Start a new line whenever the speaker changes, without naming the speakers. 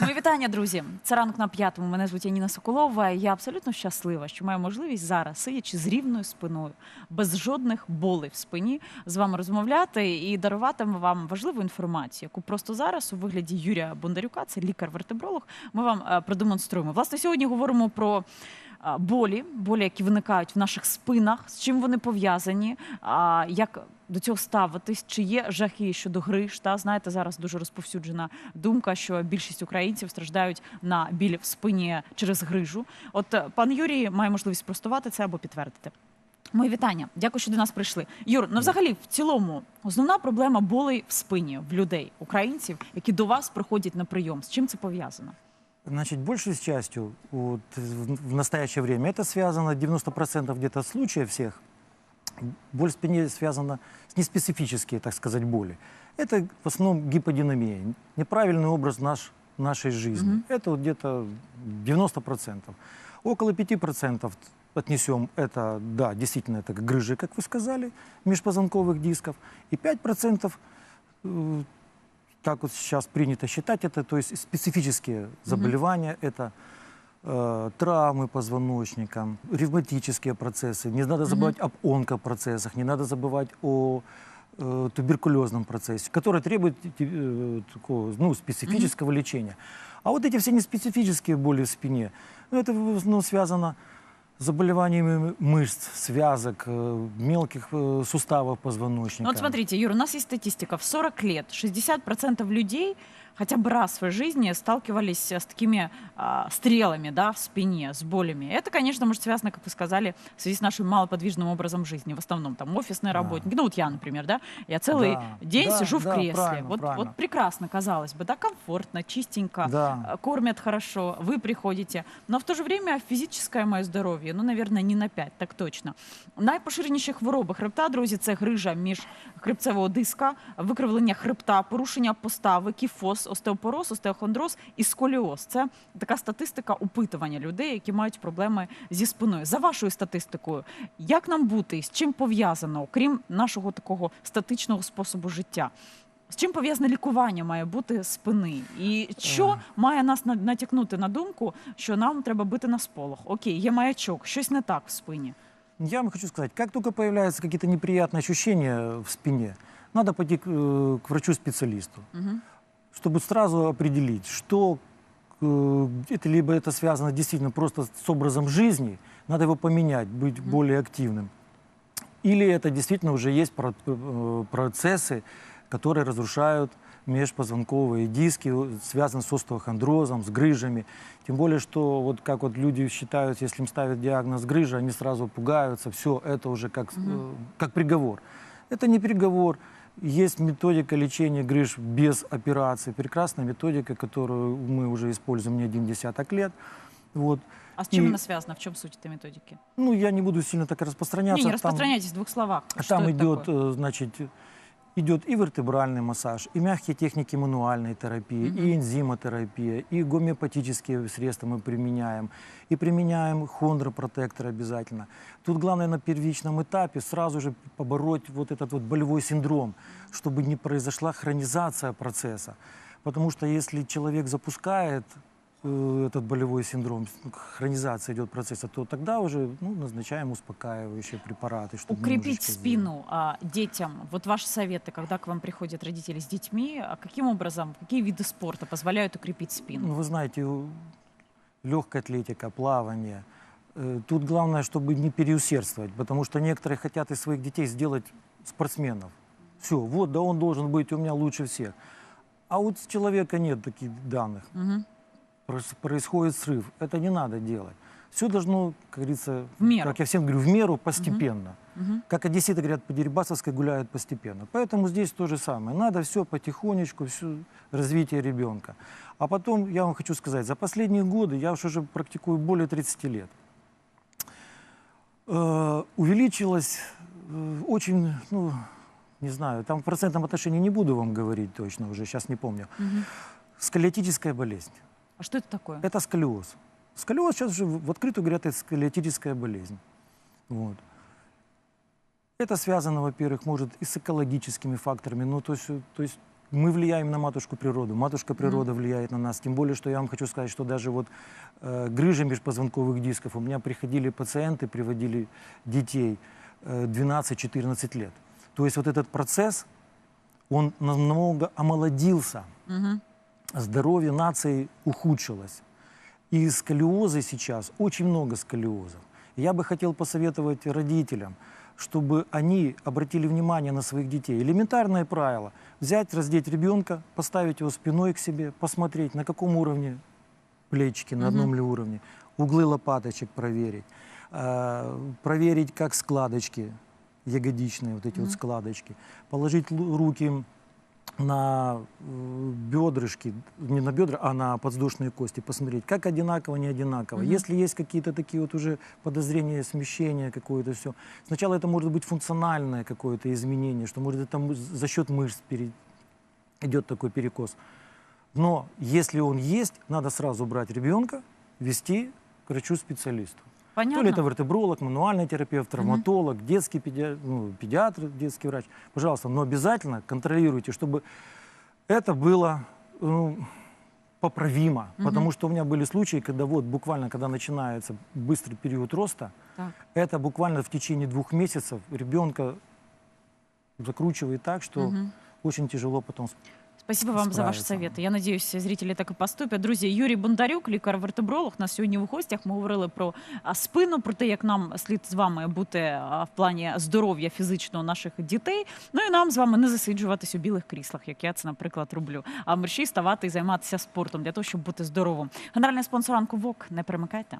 Мої вітання, друзі. Це ранок на п'ятому. Мене звуть Яніна Соколова. Я абсолютно щаслива, що маю можливість зараз, сидячи з рівною спиною, без жодних болей в спині, з вами розмовляти і дарувати вам важливу інформацію, яку просто зараз у вигляді Юрія Бондарюка, це лікар-вертебролог. Ми вам е, продемонструємо. Власне, сьогодні говоримо про. Е, Болі, болі, які виникають в наших спинах, з чим вони пов'язані, як до цього ставитись, чи є жахи щодо гриж. Та знаєте, зараз дуже розповсюджена думка, що більшість українців страждають на біль в спині через грижу. От е, пан Юрій має можливість спростувати це або підтвердити. Мої вітання. Дякую, що до нас прийшли. Юр, ну взагалі, в цілому, основна проблема болей в спині в людей, українців, які до вас приходять на прийом. З чим це пов'язано?
Значит, большей частью вот, в настоящее время это связано, 90% где-то случаев всех, боль в спине связана с неспецифические, так сказать, боли. Это в основном гиподинамия, неправильный образ наш, нашей жизни.
Мгм.
Это вот где-то 90%. Около 5% отнесем, это, да, действительно, это грыжи, как вы сказали, межпозвонковых дисков. И 5% так вот сейчас принято считать это, то есть специфические заболевания, это э, травмы позвоночника, ревматические процессы. Не надо забывать об онкопроцессах, не надо забывать о э, туберкулезном процессе, который требует э, такого ну, специфического лечения. А вот эти все неспецифические боли в спине, ну, это основном связано с заболеваниями мышц, связок, э, мелких э, суставов позвоночника.
Ну вот смотрите, Юр, у нас есть статистика. В 40 лет 60% людей хотя бы раз в своей жизни сталкивались с такими а, стрелами да, в спине, с болями. Это, конечно, может связано, как вы сказали, в связи с нашим малоподвижным образом жизни. В основном там офисные
Да.
работники. Ну вот я, например, да, я целый
Да,
день
да,
сижу в
да,
кресле.
правильно,
вот,
правильно.
вот прекрасно, казалось бы, да, комфортно, чистенько.
Да.
э, кормят хорошо, вы приходите. Но в то же время фізичне моє здоров'я, ну, наверное, не на 5, так точно. Найпоширеніші хвороби хребта, друзі, це грижа між хребцевого диска, викривлення хребта, порушення постави, кіфоз, остеопороз, остеохондроз і сколіоз. Це така статистика опитування людей, які мають проблеми зі спиною. За вашою статистикою, як нам бути, з чим пов'язано, окрім нашого такого статичного способу життя? З чим пов'язане лікування має бути спини? І що
Е.
має нас натякнути на думку, що нам треба бити на сполох? Окей, є маячок, щось не так в спині.
Я вам хочу сказать, как только появляются какие-то неприятные ощущения в спине, надо пойти к, э, к врачу-специалисту,
Угу.
Чтобы сразу определить, что э, это либо это связано действительно просто с образом жизни, надо его поменять, быть
Мгм.
более активным, или это действительно уже есть про- э, процессы, которые разрушают межпозвонковые диски, э, связаны с остеохондрозом, с грыжами. Тем более, что вот как вот люди считают, если им ставят диагноз грыжа, они сразу пугаются, все, это уже как, э,
Мгм.
как приговор. Это не приговор. Есть методика лечения грыж без операции, прекрасная методика, которую мы уже используем не один десяток лет. Вот.
А з чим
І-
вона зв'язана? В чому суть цієї методики?
Ну, я не буду сильно так распространяться.
Ні, не
Там-
розпространяйтесь в двох словах.
а
Що
там
це
идет,
таке?
э, значит, идет и вертебральный массаж, и мягкие техники мануальной терапии,
Мгм.
и энзимотерапия, и гомеопатические средства мы применяем, и применяем хондропротектор обязательно. Тут главное на первичном этапе сразу же побороть вот этот вот болевой синдром, чтобы не произошла хронизация процесса. Потому что если человек запускает этот болевой синдром, ну, хронизация идет процесса, то тогда уже ну, назначаем успокаивающие препараты. Чтобы
Укрепить спину а, детям. Вот ваши советы, когда к вам приходят родители с детьми, а каким образом, какие виды спорта позволяют укрепить
Ну,
спину?
вы знаете, легкая атлетика, плавание. Э, Тут главное, чтобы не переусердствовать, потому что некоторые хотят из своих детей сделать спортсменов. Все, вот, да он должен быть у меня лучше всех. А вот с человека нет таких данных.
Мгм.
Происходит срыв. Это не надо делать. Все должно, как говорится,
В меру.
как я всем говорю, в меру постепенно.
Мгм.
Как одесситы говорят, по Дерибасовской гуляют постепенно. Поэтому здесь то же самое. Надо все потихонечку, все развитие ребенка. А потом, я вам хочу сказать, за последние годы, я уж уже практикую более 30 лет, э, увеличилось э, очень, ну, не знаю, там в процентном отношении не буду вам говорить точно уже, сейчас не помню,
Мгм.
сколиотическая болезнь.
А что это такое?
Это сколиоз. Сколиоз сейчас уже в открытую говорят, это сколиотическая болезнь. Вот. Это связано, во-первых, может и с экологическими факторами. Ну, то есть, то есть мы влияем на матушку природу, матушка природа влияет на нас. Тем более, что я вам хочу сказать, что даже вот э, грыжа межпозвонковых дисков, у меня приходили пациенты, приводили детей э, 12-14 лет. То есть вот этот процесс, он намного омолодился,
Угу.
Здоровье нации ухудшилось. И сколиозы сейчас, очень много сколиозов. Я бы хотел посоветовать родителям, чтобы они обратили внимание на своих детей. Элементарное правило. Взять, раздеть ребенка, поставить его спиной к себе, посмотреть, на каком уровне плечики, на одном ли уровне, углы лопаточек проверить, э, проверить, как складочки ягодичные, вот эти вот складочки, положить руки на бедрышки, не на бедра, а на подвздошные кости, посмотреть, как одинаково, не одинаково. Если есть какие-то такие вот уже подозрения, смещения какое-то все. Сначала это может быть функциональное какое-то изменение, что может это за счет мышц пере- идет такой перекос. Но если он есть, надо сразу брать ребенка, вести к врачу-специалисту. То
Понятно.
ли это вертебролог, мануальный терапевт, травматолог, детский педи- ну, педиатр, детский врач. Пожалуйста, но обязательно контролируйте, чтобы это было ну, поправимо. Потому что у меня были случаи, когда вот буквально, когда начинается быстрый период роста,
Так.
это буквально в течение двух месяцев ребенка закручивает так, что очень тяжело потом
Спасибо вам за ваші совети. Я надіюсь, зрителі так і поступлять. Друзі, Юрій Бондарюк, лікар-вертебролог, на сьогодні в гостях. Ми говорили про спину, про те, як нам слід з вами бути в плані здоров'я фізичного наших дітей. Ну і нам з вами не засиджуватись у білих кріслах, як я це, наприклад, роблю. А мерщій ставати і займатися спортом для того, щоб бути здоровим. Генеральний спонсор ранку ВОК. Не перемикайте.